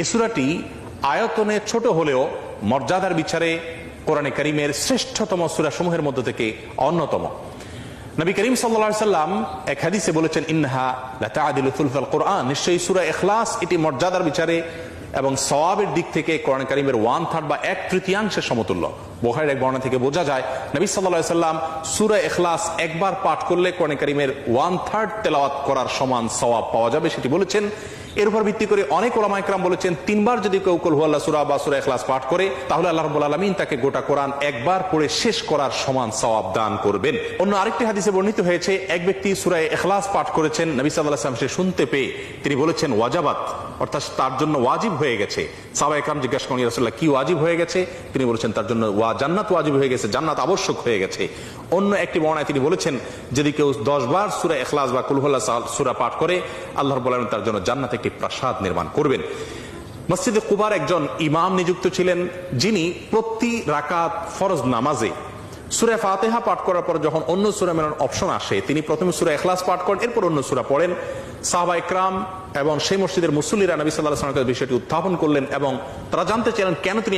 এই সুরাটি আয়তনে ছোট হলেও মর্যাদার বিচারে কোরআনে করিমের শ্রেষ্ঠতম সুরাসমূহের মধ্য থেকে অন্যতম। নবী করিম সাল্লা সাল্লাম এক হাদিসে বলেছেন ইনহা লতা সুলফাল কোরআন। নিশ্চয়ই সুরা এখলাস এটি মর্যাদার বিচারে এবং সওয়াবের দিক থেকে কোরআন করিমের ওয়ান থার্ড বা এক তৃতীয়াংশের সমতুল্য। বোখারের এক বর্ণনা থেকে বোঝা যায়, নবী সাল্লাহ সাল্লাম সূরা ইখলাস একবার পাঠ করলে কোরআন কারিমের ওয়ান থার্ড তেলাওয়াত করার সমান সওয়াব পাওয়া যাবে, সেটি বলেছেন। এর উপর ভিত্তি করে অনেক ওলামা ইকরাম বলেছেন, তিনবার যদি কেউ কুল হুয়াল্লাহ সূরা বা সূরা ইখলাস পাঠ করে, তাহলে আল্লাহ রাব্বুল আলামিন তাকে গোটা কোরআন একবার পড়ে শেষ করার সমান সওয়াব দান করবেন। অন্য আরেকটি হাদিসে বর্ণিত হয়েছে, এক ব্যক্তি সূরা ইখলাস পাঠ করেছেন, নবী সাল্লাল্লাহু আলাইহি ওয়াসাল্লাম সে শুনতে পেয়ে তিনি বলেছেন, ওয়াজাবাত, অর্থাৎ তার জন্য ওয়াজিব হয়ে গেছে। সাহাবা ইকরাম জিজ্ঞাসা করেন রাসূলুল্লাহ, কি ওয়াজিব হয়ে গেছে? তিনি বলেছেন, তার জন্য ওয়া জান্নাত ওয়াজিব হয়ে গেছে, জান্নাত আবশ্যক হয়ে গেছে। অন্য একটি বর্ণায় তিনি বলেছেন, যদি কেউ দশ বার সূরা ইখলাস বা কুল হুয়াল্লাহ সূরা পাঠ করে আল্লাহর বলেন তার জন্য জান্নাত একটি প্রাসাদ নির্মাণ করবেন। মসজিদে কুবার একজন ইমাম নিযুক্ত ছিলেন, যিনি প্রতি রাকাত ফরজ নামাজে সুরা ফাতেহা পাঠ করার পর যখন অন্য সুরা মেলানোর অপশন আসে, তিনি প্রথমে সুরা এখলাস পাঠ করেন, এরপর অন্য সুরা পড়েন। সাহবা ইকরাম এবং সেই মসজিদের মুসল্লিরা নবী সাল্লাহ বিষয়টি উত্থাপন করলেন এবং তারা জানতে চাইলেন, কেন তিনি